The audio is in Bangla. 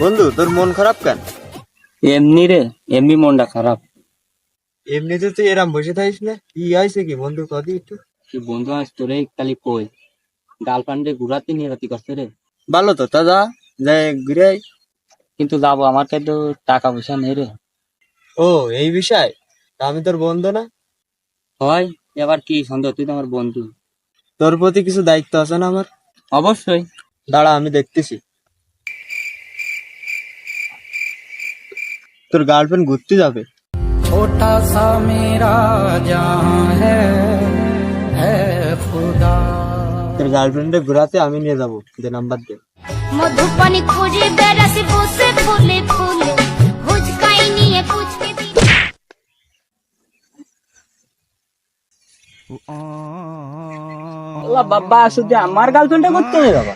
বন্ধু তোর মন খারাপ কেন? এমনি রে এমনি মনটা খারাপ। এমনিতে তুই এরাম বসে থাকিস না? কি হয়েছে কি বন্ধু কদি একটু। কি বন্ধু আজ তোরে খালি কই? গার্লফ্রেন্ডে ঘুরাতে নিয়ে রাতি করছে রে। ভালো তো দাদা যাই ঘুরে আয়। কিন্তু যাব আমার কাছে তো টাকা পয়সা নেই রে। ও এই বিষয়? তা আমি তোর বন্ধু না? হয় এবার কি সন্দেহ তুই তো আমার বন্ধু। তোর প্রতি কিছু দায়িত্ব আছে না আমার? অবশ্যই। দাঁড়া আমি দেখতেছি। তোর গার্লফ্রেন্ড ঘুরতে যাবে। ছোটা সা মেরা খুদা তোর গার্লফ্রেন্ডে ঘোরাতে আমি নিয়ে যাব যে নাম্বার দে মধুপানি খুঁজে বেড়াতে বসে ফুলে ফুলে হুচকাই নিয়ে পুচকে বাবা শুধু আমার গার্লফ্রেন্ডটা করতে হবে বাবা।